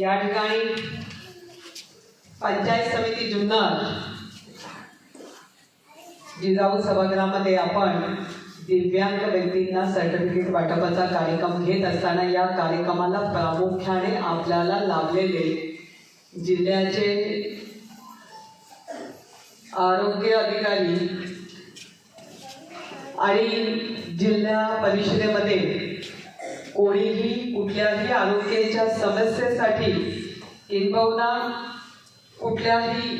या ठिकाणी पंचायत समिती जुन्नर जिजाऊ सभागृहामध्ये आपण दिव्यांग व्यक्तींना सर्टिफिकेट वाटपाचा कार्यक्रम घेत असताना या कार्यक्रमाला प्रामुख्याने आपल्याला लाभलेले जिल्ह्याचे आरोग्य अधिकारी आणि जिल्हा परिषदेमध्ये कोणीही कुठल्याही आरोग्याच्या समस्येसाठी किंबहुना कुठल्याही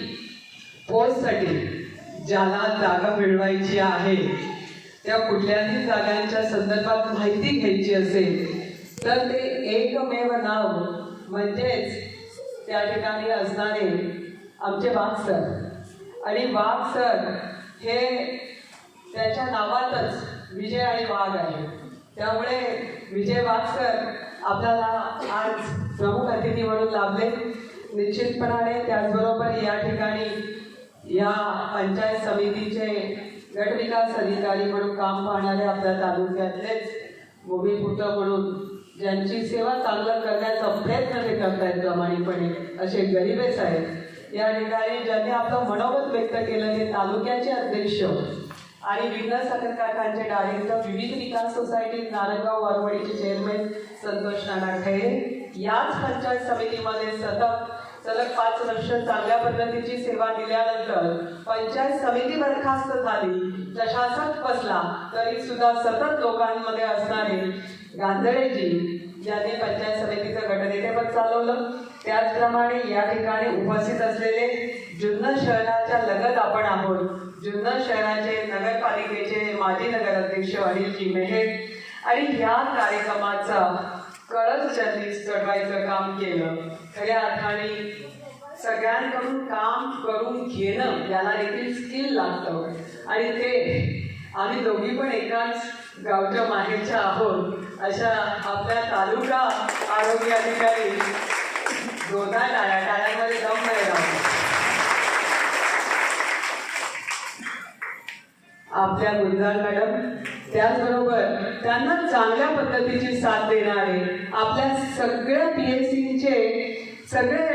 पोस्टसाठी ज्याला जागा मिळवायची आहे त्या कुठल्याही जागांच्या संदर्भात माहिती घ्यायची असेल तर ते एकमेव नाव म्हणजेच त्या ठिकाणी असणारे आमचे वाघ सर. आणि वाघ सर हे त्याच्या नावातच विजय आणि वाघ आहे त्यामुळे विजय वाघ आपल्याला आज प्रमुख अतिथी म्हणून लाभले. निश्चितपणाने त्याचबरोबर या ठिकाणी या पंचायत समितीचे गटविकास अधिकारी म्हणून काम पाहणारे आपल्या तालुक्यातलेच भूमिपुत्र म्हणून ज्यांची सेवा चांगलं करण्याचा प्रयत्न ते करतायत प्रामाणिकपणे असे गरीबेच आहेत या ठिकाणी ज्यांनी आपलं मनोगत व्यक्त केलं ते तालुक्याचे अध्यक्ष. आणि विघ्न साखर कारखान्याचे डायरेक्टर विविध विकास सोसायटी नारंगाव वरवडीचे चेअरमॅन संतोष नाना खैरे याच पंचायत समितीमध्ये सतत सलग पाच वर्ष चांगल्या पद्धतीची सेवा दिल्यानंतर पंचायत समिती बरखास्त झाली. प्रशासक बसला तरी सुद्धा सतत लोकांमध्ये असणारे गांधळेजी ज्यांनी पंचायत समितीचं गटनेतेपद चालवलं. त्याचप्रमाणे या ठिकाणी उपस्थित असलेले जुन्नर शहराच्या लगत आपण आहोत. जुन्नर शहराचे नगरपालिकेचे माजी नगराध्यक्ष अनिलजी मेहेर आणि ह्या कार्यक्रमाचा कळस ज्यांनी चढवायचं काम केलं. खऱ्या अर्थाने सगळ्यांकडून काम करून घेणं याला देखील स्किल लागतं. आणि ते आम्ही दोघी पण एकाच गावच्या माहेरच्या आहोत. अशा आपल्या तालुका आरोग्य अधिकारी जोरदार टाळ्या टाळ्यांमध्ये जाऊन नाही राहतो आपल्या गुलजार मॅडम त्याचबरोबर त्यांना चांगल्या पद्धतीची साथ देणारे आपल्या सगळ्या पी एस सीचे सगळे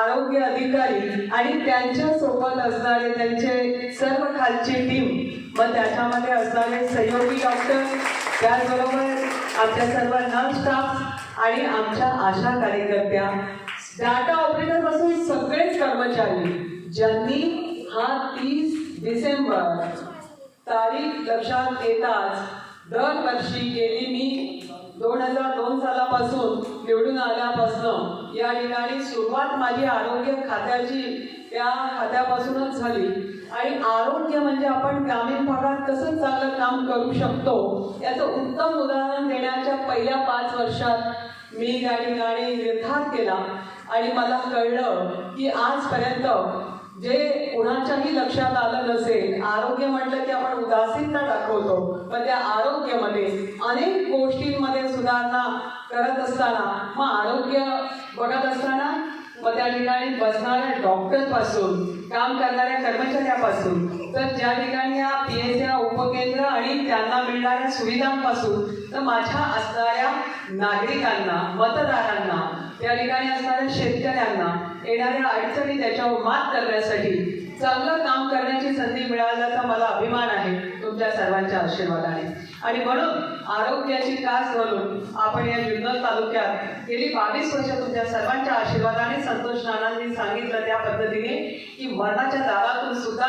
आरोग्य अधिकारी आणि त्यांच्यासोबत असणारे त्यांचे सर्व खालची टीम व त्याच्यामध्ये असणारे सहयोगी डॉक्टर त्याचबरोबर आमच्या सर्व नर्स स्टाफ आणि आमच्या आशा कार्यकर्त्या. डाटा ऑपरेटरपासून सगळेच कर्मचारी ज्यांनी हा तीस डिसेंबर तारीख लक्षात येताच दरवर्षी गेली मी दोन हजार दोन सालापासून निवडून आल्यापासून. या ठिकाणी सुरुवात माझी आरोग्य खात्याची त्या खात्यापासूनच झाली. आणि आरोग्य म्हणजे आपण ग्रामीण भागात कसं चांगलं काम करू शकतो याचं उत्तम उदाहरण देण्याच्या पहिल्या पाच वर्षात मी या ठिकाणी निर्धार केला. आणि मला कळलं की आजपर्यंत जे कुणाच्याही लक्षात आलं नसेल आरोग्य म्हटलं की आपण उदासीनता दाखवतो. पण त्या आरोग्यामध्ये अनेक गोष्टींमध्ये सुधारणा करत असताना मग आरोग्य बघत असताना मग त्या ठिकाणी बसणाऱ्या डॉक्टरपासून काम करणाऱ्या कर्मचाऱ्यापासून तर ज्या ठिकाणी या पी एस या उपकेंद्र आणि त्यांना मिळणाऱ्या सुविधांपासून तर माझ्या असणाऱ्या नागरिकांना मतदारांना या ठिकाणी असणाऱ्या शेतकऱ्यांना येणाऱ्या अडचणी त्याच्यावर मात करण्यासाठी चांगलं काम करण्याची संधी मिळाल्याचा मला अभिमान आहे तुमच्या सर्वांच्या आशीर्वादाने. आणि म्हणून आरोग्याची कास घालून आपण या जुन्नर तालुक्यात गेली बावीस वर्ष तुमच्या सर्वांच्या आशीर्वादाने संतोष नानांनी सांगितलं त्या पद्धतीने की मरणाच्या दारातून सुद्धा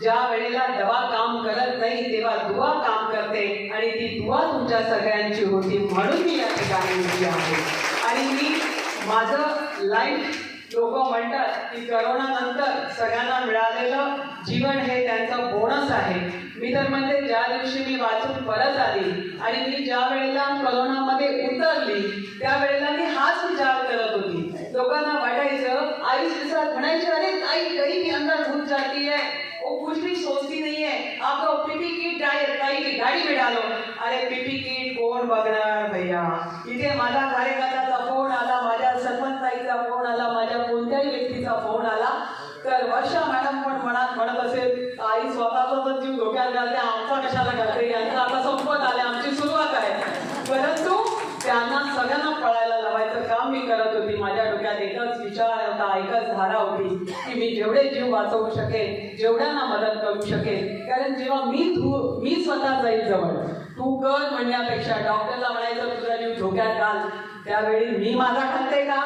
ज्या वेळेला दवा काम करत नाही तेव्हा दुवा काम करते आणि ती दुवा तुमच्या सगळ्यांची होती म्हणून मी या ठिकाणी उभी आहे. आणि मी माझं लाईफ लोक म्हणतात की करोना नंतर सगळ्यांना मिळालेलं जीवन हे त्यांचं बोनस आहे. मी तर म्हणते ज्या दिवशी मी वाचून परत आली आणि मी ज्या वेळेला करोनामध्ये उतरली त्यावेळेला मी हाच विचार करत होती. लोकांना वाटायचं आई दिवसात म्हणायचे अरे आई कहीं मी अंदर घुस जाती है वो कुछ भी सोचती नहीं है आपको पीपी किट गाड़ी की गाड़ी में डालो अरे पीपी किट कोण बघणार भैया? इथे माझा कार्यकर्ता सरपंचाईचा फोन आला माझ्या कोणत्याही व्यक्तीचा फोन आला तर वर्षा मॅडम पण मनात म्हणत असेल आई स्वतःचा जीव धोक्यात घालते आमचा कशाला घालते? यांचा आता संपत आले आमची सुरुवात आहे. परंतु त्यांना सगळ्यांना पळायला लावायचं काम मी करत होती. माझ्या डोक्यात एकच धारा होती की मी जेवढे जीव वाचवू शकेल जेवढ्यांना मदत करू शकेल कारण जेव्हा मी तू मी स्वतः जाईल जवळ तू कर म्हणण्यापेक्षा डॉक्टरला म्हणायचं तुझा जीव धोक्यात घाल. त्यावेळी मी माझा घालते का?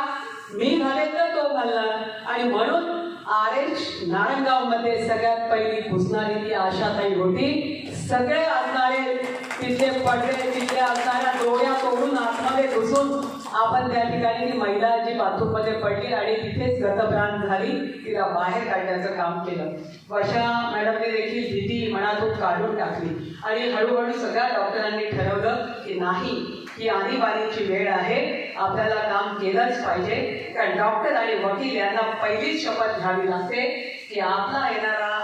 मी घालेल तर तो घालणार आणि म्हणून आर एच नारायणगावमध्ये सगळ्यात पहिली घुसणारी ती आशाताई होती. सगळे असणारे तिथले पडले तिथले असणाऱ्या डोळ्या तोडून आतमध्ये घुसून आपण त्या ठिकाणी ती महिला जी बाथरूममध्ये पडली आणि तिथेच गतप्राण झाली. तिला बाहेर काढण्याचं काम केलं. वर्षा मॅडमने देखील भीती मनातून काढून टाकली. आणि हळूहळू सगळ्या डॉक्टरांनी ठरवलं की नाही ही आणीबाणीची वेळ आहे. आपल्याला काम केलंच पाहिजे. कारण डॉक्टर आणि वकील यांना पहिलीच शपथ घ्यावी लागते की आपला येणारा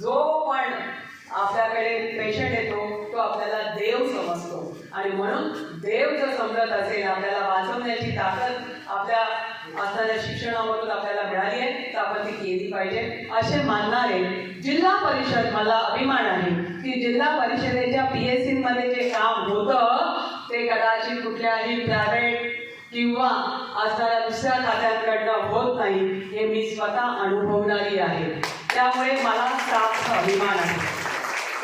जो पण आपल्याकडे पेशंट येतो तो आपल्याला देव समजतो. आणि म्हणून देव जर समजत असेल आपल्याला वाचवण्याची ताकद आपल्या असणाऱ्या शिक्षणामधून आपल्याला मिळाली आहे तर आपण ती केली पाहिजे. असे मानणारे जिल्हा परिषद मला अभिमान आहे की जिल्हा परिषदेच्या पी एस सी मध्ये जे काम होतं ते कदाचित कुठल्याही प्रायव्हेट किंवा असणाऱ्या दुसऱ्या खात्यांकडनं होत नाही हे मी स्वतः अनुभवणारी आहे. त्यामुळे मला स्टाफचा अभिमान आहे.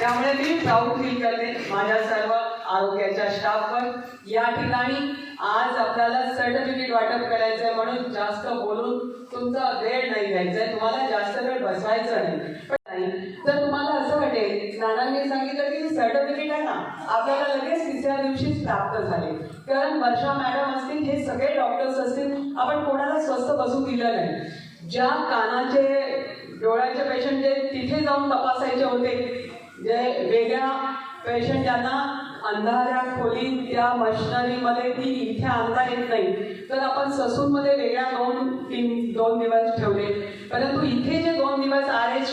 त्यामुळे मी प्राऊड फील करते माझ्या सर्व आरोग्याच्या स्टाफवर. या ठिकाणी आज आपल्याला सर्टिफिकेट वाटप करायचं आहे म्हणून जास्त बोलून तुमचा वेळ नाही घ्यायचा आहे तुम्हाला जास्त वेळ बसवायचं नाही. नाही. तर तुम्हाला असं वाटेल नानांनी सांगितलं की सर्टिफिकेट आहे ना आपल्याला लगेच तिसऱ्या दिवशीच प्राप्त झाले. कारण वर्षा मॅडम असतील हे सगळे डॉक्टर्स असतील आपण कोणाला स्वस्त बसू दिलं नाही. ज्या कानाचे डोळ्याचे पेशंट जे तिथे जाऊन तपासायचे होते जे वेगळ्या पेशंट ज्यांना अंधाऱ्या खोलीत त्या मशिनरीमध्ये ती इथे आणता येत नाही. तर आपण ससूनमध्ये वेगळ्या दोन तीन दोन दिवस ठेवले. परंतु इथे जे दोन दिवस आर एच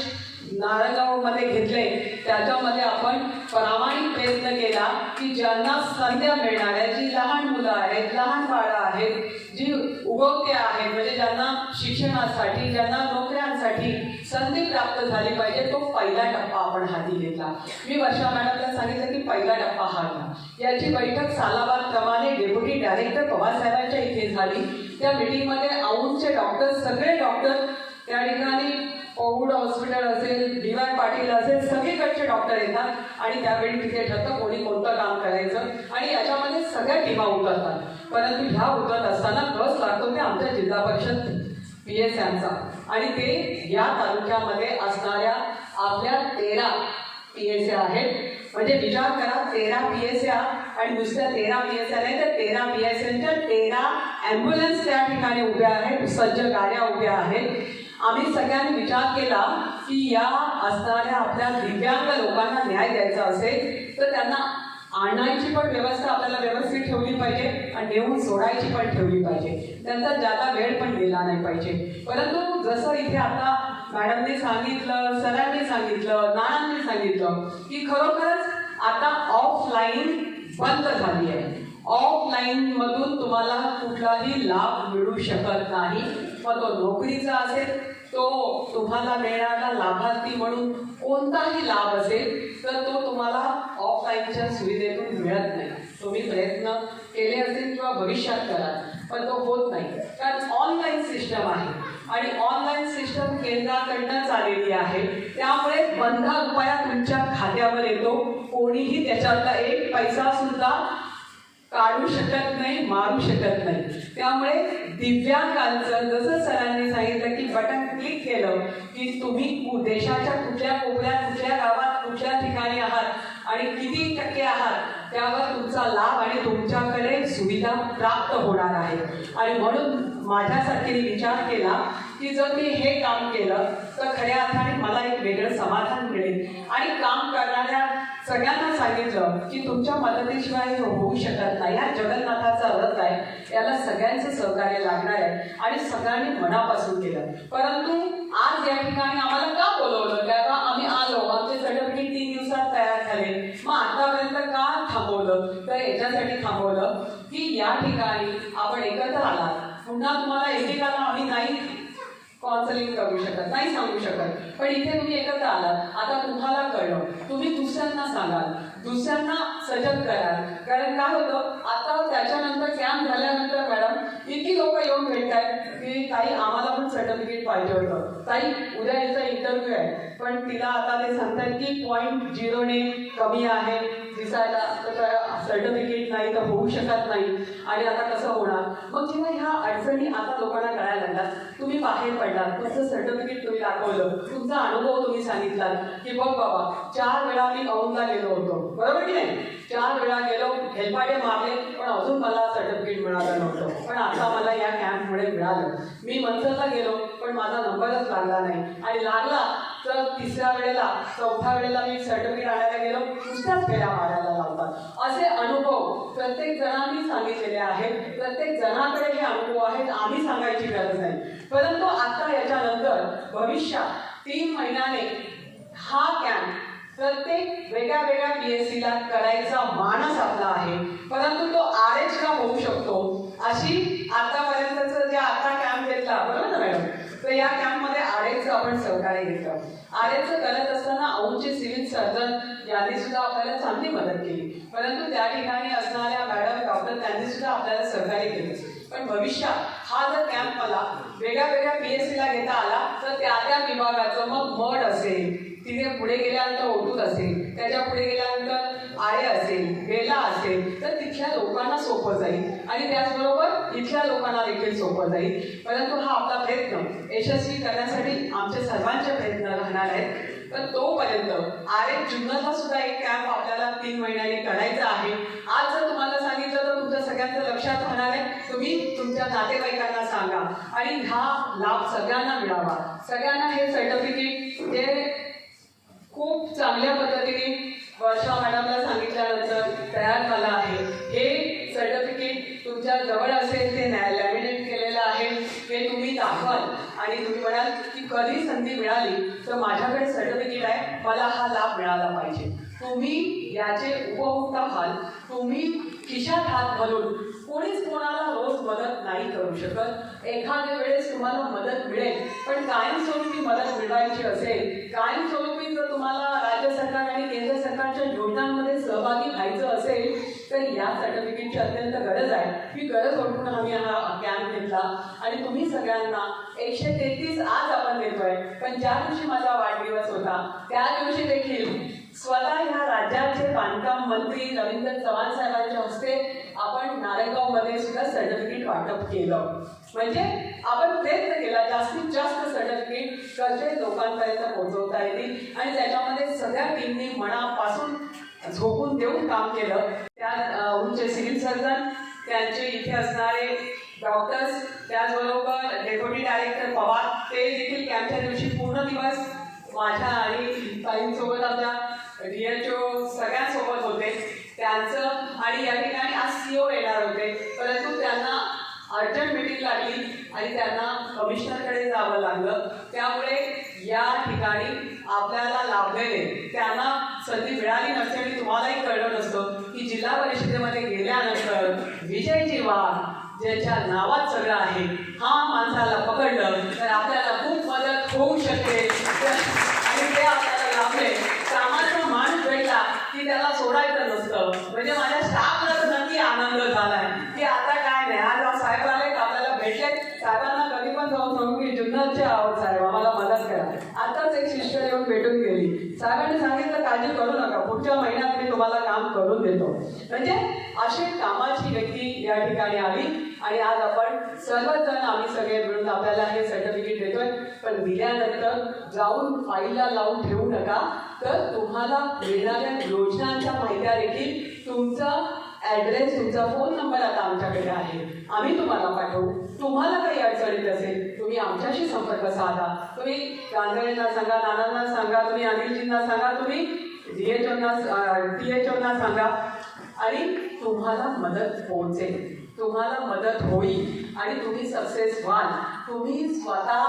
नारायणगावमध्ये घेतले. त्याच्यामध्ये आपण प्रामाणिक प्रयत्न केला की ज्यांना संध्या मिळणाऱ्या जी लहान मुलं आहेत लहान बाळं आहेत जी उगवते आहेत म्हणजे ज्यांना शिक्षणासाठी ज्यांना नोकऱ्यांसाठी संधी प्राप्त झाली पाहिजे तो पहिला टप्पा आपण हाती घेतला. मी वर्षा मॅडमला सांगितलं की पहिला टप्पा हा घ्या. याची बैठक सालाबाद प्रमाणे डेप्युटी डायरेक्टर पवारसाहेबांच्या इथे झाली. त्या मिटिंगमध्ये औंधचे डॉक्टर सगळे डॉक्टर त्या ठिकाणी कोविड हॉस्पिटल असेल डी वाय पाटील असेल सगळीकडचे डॉक्टर येतात आणि त्यावेळी तिथे ठरतं कोणी कोणतं काम करायचं आणि याच्यामध्ये सगळ्या टीमा उतरतात. परंतु ह्या उतरत असताना कस लागतो ते आमच्या जिल्हा परिषद पी एस यांचा आणि ते या तालुक्यामध्ये असणाऱ्या आपल्या तेरा पी एस ए आहेत. म्हणजे विचार करा तेरा पी एस या आणि दुसऱ्या तेरा पी एस नाही तर तेरा पी एस यांच्या तेरा ॲम्ब्युलन्स त्या ठिकाणी उभ्या आहेत सज्ज गाड्या उभ्या आहेत. आम्ही सगळ्यांनी विचार केला की या असणाऱ्या आपल्या दिव्यांग लोकांना न्याय द्यायचा असेल तर त्यांना आणायची पण व्यवस्था आपल्याला व्यवस्थित ठेवली पाहिजे आणि नेऊन सोडायची पण ठेवली पाहिजे. त्यांचा ज्यादा वेळ पण दिला नाही पाहिजे. परंतु जसं इथे आता मॅडमने सांगितलं सरांनी सांगितलं नानांनी सांगितलं की खरोखरच आता ऑफलाईन बंद झाली आहे. ऑफलाईन मधून तुम्हाला कुठलाही लाभ मिळू शकत नाही. मग तो नोकरीचा असेल तो तुम्हाला मिळणारा लाभार्थी म्हणून कोणताही लाभ असेल तर तो तुम्हाला ऑफलाईनच्या सुविधेतून मिळत नाही. तुम्ही प्रयत्न केले असतील किंवा भविष्यात कराल पण तो होत नाही. कारण ऑनलाईन सिस्टम आहे आणि ऑनलाईन सिस्टम केंद्राकडनं चाललेली आहे. त्यामुळे बंधा रुपया तुमच्या खात्यावर येतो. कोणीही त्याच्यातला एक पैसा सुद्धा काढू शकत नाही मारू शकत नाही. त्यामुळे दिव्यांगांचं जसं सरांनी सांगितलं की बटन क्लिक केलं की तुम्ही देशाच्या कुठल्या कोपऱ्यात कुठल्या गावात कुठल्या ठिकाणी आहात आणि किती टक्के आहात त्यावर तुमचा लाभ आणि तुमच्याकडे सुविधा प्राप्त होणार आहे. आणि म्हणून माझ्यासारखी विचार केला की जर मी हे काम केलं तर खऱ्या अर्थाने मला एक वेगळं समाधान मिळेल. आणि काम करणाऱ्या सगळ्यांना सांगितलं की तुमच्या मदतीशिवाय हे होऊ शकत नाही. हा जगन्नाथाचा रथ आहे. याला सगळ्यांचं सहकार्य लागणार आहे. आणि सगळ्यांनी मनापासून केलं. परंतु आज या ठिकाणी आम्हाला का बोलवलं? तेव्हा आम्ही आलो. आमचे सर्टिफिकेट तीन दिवसात तयार झाले. मग आतापर्यंत का थांबवलं? तर याच्यासाठी थांबवलं की या ठिकाणी आपण एकत्र आलात. पुन्हा तुम्हाला एकेकाला आम्ही नाही काउन्सिलिंग करू शकत नाही सांगू शकत. पण इथे तुम्ही एकत्र आलात. आता तुम्हाला कळलं. तुम्ही दुसऱ्यांना सांगाल. दुसऱ्यांना सजग कराल कारण काय होतं? आता त्याच्यानंतर कॅम्प झाल्यानंतर मॅडम इतकी लोक येऊन भेटतात की ताई आम्हाला पण सर्टिफिकेट पाहिजे होतं. ताई उद्या हिचा इंटरव्ह्यू आहे. पण तिला आता ते सांगतात की पॉईंट झिरोने कमी आहे. दिसायला तर सर्टिफिकेट नाही तर होऊ शकत नाही. आणि आता कसं होणार? मग जेव्हा ह्या अडचणी आता लोकांना कळायला लागतात तुम्ही बाहेर पडलात. तुमचं सर्टिफिकेट तुम्ही दाखवलं. तुमचा अनुभव तुम्ही सांगितलात. की बघ बाबा चार वेळा मी औंधला गेलो होतो. बरोबर की नाही? चार वेळा गेलो हेलपाटे मारले पण अजून मला सर्टिफिकेट मिळालं नव्हतं. पण आता मला या कॅम्पमुळे मिळालं. मी मंथनला गेलो पण माझा नंबरच लागला नाही. आणि लागला तर तिसऱ्या वेळेला चौथ्या वेळेला मी सर्टिफिकेट आणायला गेलो नुसत्याच फेऱ्या मारायला लावतात. असे अनुभव प्रत्येक जणांनी सांगितलेले आहेत. प्रत्येक जणाकडे हे अनुभव आहेत आम्ही सांगायची गरज नाही. परंतु आता याच्यानंतर भविष्यात तीन महिन्याने हा कॅम्प प्रत्येक वेगळ्या वेगळ्या पी एस सीला करायचा मानस आपला आहे. परंतु तो आर एच का होऊ शकतो? अशी आतापर्यंतचं जे आता कॅम्प घेतला बरोबर ना मॅडम? तर या कॅम्पमध्ये आर एचचं आपण सहकार्य घेतलं. आर एचचं करत असताना औंचे सिव्हिल सर्जन यांनी सुद्धा आपल्याला चांगली मदत केली. परंतु त्या ठिकाणी असणाऱ्या मॅडम डॉक्टर त्यांनी सुद्धा आपल्याला सहकार्य असतं पण भविष्यात हा जर कॅम्प मला वेगळ्या वेगळ्या पी एस सीला घेता आला तर त्या त्या विभागाचं मग मड असेल तिथे पुढे गेल्यानंतर ओटूत असेल त्याच्या पुढे गेल्यानंतर आळे असेल वेला असेल तर तिथल्या लोकांना सोपं जाईल. आणि त्याचबरोबर इथल्या लोकांना देखील सोपं जाईल. परंतु हा आपला प्रयत्न यशस्वी करण्यासाठी आमचे सर्वांचे प्रयत्न राहणार आहेत. तर तोपर्यंत आर एफ जुन्नरला सुद्धा एक कॅम्प आपल्याला तीन महिन्याने करायचा आहे. आज जर तुम्हाला सगळ्यांचं लक्षात राहणार आहे. तुम्ही तुमच्या नातेवाईकांना सांगा. आणि हा लाभ सगळ्यांना मिळावा. सगळ्यांना हे सर्टिफिकेट जे खूप चांगल्या पद्धतीने वर्षा मॅडमला सांगितल्यानंतर तयार झालं आहे. हे सर्टिफिकेट तुमच्या जवळ असेल ते लॅमिनेट केलेलं आहे. हे तुम्ही दाखवाल. आणि तुम्ही म्हणाल की कधी संधी मिळाली तर माझ्याकडे सर्टिफिकेट आहे. मला हा लाभ मिळाला पाहिजे. तुम्ही याचे उपभोक्ता व्हाल. तुम्ही खिशात हात घालून कोणीच कोणाला रोज मदत नाही करू शकत. एखाद्या वेळेस तुम्हाला मदत मिळेल पण कायमस्वरूपी मदत मिळवायची असेल कायमस्वरूपी जर तुम्हाला राज्य सरकार आणि केंद्र सरकारच्या योजनांमध्ये सहभागी व्हायचं असेल तर या सर्टिफिकेटची अत्यंत गरज आहे. ही गरज ओळखून आम्ही हा कॅम्प घेतला. आणि तुम्ही सगळ्यांना एकशे तेहतीस आज आपण देतोय. पण ज्या दिवशी माझा वाढदिवस होता त्या दिवशी देखील स्वतः ह्या राज्याचे बांधकाम मंत्री रवींद्र चव्हाण साहेबांच्या हस्ते आपण नारायणगावमध्ये सुद्धा सर्टिफिकेट वाटप केलं. म्हणजे आपण प्रयत्न केला जास्तीत जास्त सर्टिफिकेट कसे लोकांपर्यंत पोहोचवता येतील आणि त्याच्यामध्ये सगळ्या टीमनी मनापासून झोपून देऊन काम केलं. त्या उंचे सिव्हिल सर्जन त्यांचे इथे असणारे डॉक्टर्स त्याचबरोबर डेप्युटी डायरेक्टर पवार ते देखील कॅम्पच्या दिवशी पूर्ण दिवस माझ्या आणि ताईंसोबत आमच्या रियाचो सगळ्यांसोबत होते. त्यांचं आणि या ठिकाणी आज सीओ येणार होते. परंतु त्यांना अर्जंट मिटिंग लागली आणि त्यांना कमिशनरकडे जावं लागलं. त्यामुळे या ठिकाणी आपल्याला लाभलेले. त्यांना संधी मिळाली नसते आणि तुम्हालाही कळलं नसतं की जिल्हा परिषदेमध्ये गेल्यानंतर विजयजी वाघ ज्याच्या नावात सगळं आहे हा माणसाला पकडलं तर आपल्याला खूप मदत होऊ शकते आणि ते आपल्याला लाभले कामाचा माणूस भेटला की त्याला सोडायचं नसतं म्हणजे माझ्या स्टाफला तर नक्की आनंद झालाय की आता काय नाही आज साहेब आले आपल्याला भेटले साहेबांना कधी पण जाऊन सांगू की जुन्नरचे आहोत साहेब आम्हाला मदत करा आताच एक सिस्टर येऊन भेटून गेली साहेबांनी सांगितलं काळजी करू नका पुढच्या महिन्यात मी तुम्हाला काम करून देतो म्हणजे अशी कामाची व्यक्ती या ठिकाणी आली आणि आज आपण सर्वजण आम्ही सगळे मिळून आपल्याला हे सर्टिफिकेट देतोय. पण दिल्यानंतर जाऊन फाईलला लावून ठेवू नका. तर तुम्हाला मिळणाऱ्या योजनांच्या माहित्या देखील तुमचा ॲड्रेस तुमचा फोन नंबर आता आमच्याकडे आहे. आम्ही तुम्हाला पाठवू. तुम्हाला काही अडचणीत असेल तुम्ही आमच्याशी संपर्क साधा. तुम्ही गांधळींना सांगा नानांना सांगा तुम्ही अनिलजींना सांगा तुम्ही डीएचओना टीएचओना सांगा. आणि तुम्हाला मदत पोहोचेल. तुम्हाला मदत होईल. आणि तुम्ही सक्सेस व्हाल तुम्ही स्वतः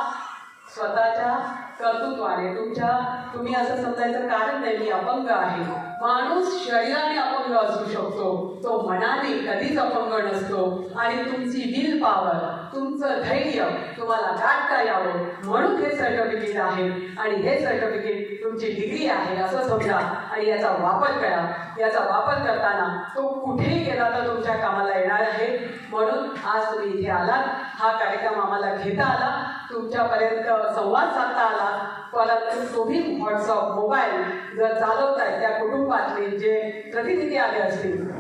स्वतःच्या कर्तृत्वाने तुमच्या तुम्ही असं समजायचं कारण नाही मी अपंग आहे. माणूस शरीराने अपंग असू शकतो. तो मनाने कधीच अपंग नसतो. आणि तुमची विल पॉवर तुमचं धैर्य तुम्हाला गाठता यावं म्हणून हे सर्टिफिकेट आहे. आणि हे सर्टिफिकेट तुमची डिग्री आहे असं समजा. आणि याचा वापर करा. याचा वापर करताना तो कुठेही गेला तर तुमच्या कामाला येणार आहे. म्हणून आज तुम्ही इथे आलात. हा कार्यक्रम आम्हाला घेता आला. तुमच्यापर्यंत संवाद साधता आला. परंतु तुम्ही व्हॉट्सअप मोबाईल जर चालवताय त्या कुटुंबातले जे प्रतिनिधी आले असतील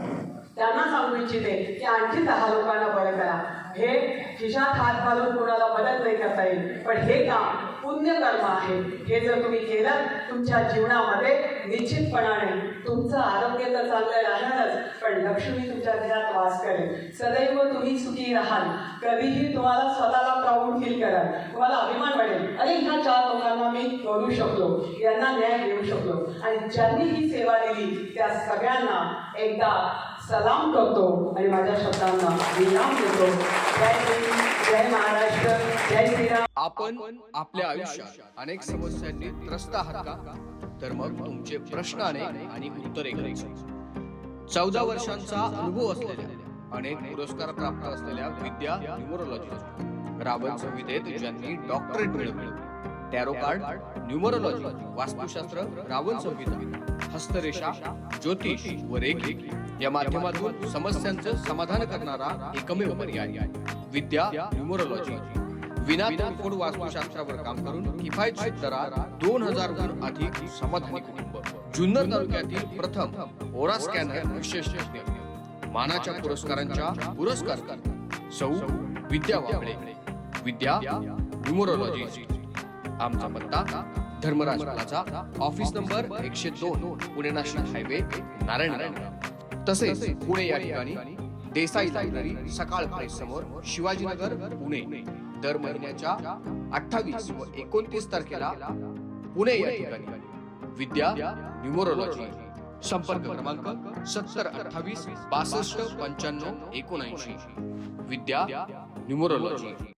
त्यांना सांगू इच्छिते की आणखी दहा लोकांना बरं करा. हे खिशात हात घालून कोणाला मदत नाही करता येईल. पण हे काम पुण्यकर्म आहे. हे जर तुम्ही केलं तुमच्या जीवनामध्ये निश्चितपणाने तुमचं आरोग्य तर चांगलं राहणारच पण लक्ष्मी तुमच्या घरात वास करेल. सदैव तुम्ही सुखी राहाल. कधीही तुम्हाला स्वतःला प्राऊड फील कराल. तुम्हाला अभिमान वाटेल. अरे ह्या चार लोकांना मी करू शकलो. यांना न्याय देऊ शकलो. आणि ज्यांनी ही सेवा दिली त्या सगळ्यांना एकदा सलाम करतो आणि माझ्या शब्दांना विराम देतो. जय जय महाराष्ट्र जय श्रीराम. आपण आपल्या आयुष्यात अनेक समस्यांनी त्रस्त आहात का? तर मग तुमचे प्रश्न अनेक आणि उत्तरे चौदा वर्षांचा अनुभव असलेल्या अनेक पुरस्कार प्राप्त असलेल्या विद्या न्यूमरोलॉजी रावण संहितेत ज्यांनी डॉक्टरेट मिळवली. Tarot card numerology vastushastra Ravan Samhita. हस्तरेषा ज्योतिष व रेखी या माध्यमातून समस्यांचं समाधान करणारा एकमेव पर्याय विद्या न्यूमरोलॉजी. विना तोडफोड वास्तुशास्त्रावर काम करून किफायतशीर दरात दोन हजारहून अधिक समाधानी कुटुंब. जुन्नर तालुक्यातील प्रथम ओरा स्कॅनर विशेषज्ञ मानाच्या पुरस्कारांच्या पुरस्कार सौ विद्या वाबळे. विद्या न्यूमरोलॉजी. आमचा पत्ता धर्मराज प्लाझा ऑफिस नंबर एकशे दोन पुणे नाशिक हायवे नारायण तसेच पुणे या ठिकाणी देसाई लायब्ररी सकाळ प्रेस समोर शिवाजीनगर पुणे. दर महिन्याच्या अठ्ठावीस व एकोणतीस तारखेला पुणे या ठिकाणी विद्या न्यूमरोलॉजी. संपर्क क्रमांक सत्तर अठ्ठावीस बासष्ट पंच्याण्णव एकोणऐंशी. विद्या न्यूमरोलॉजी.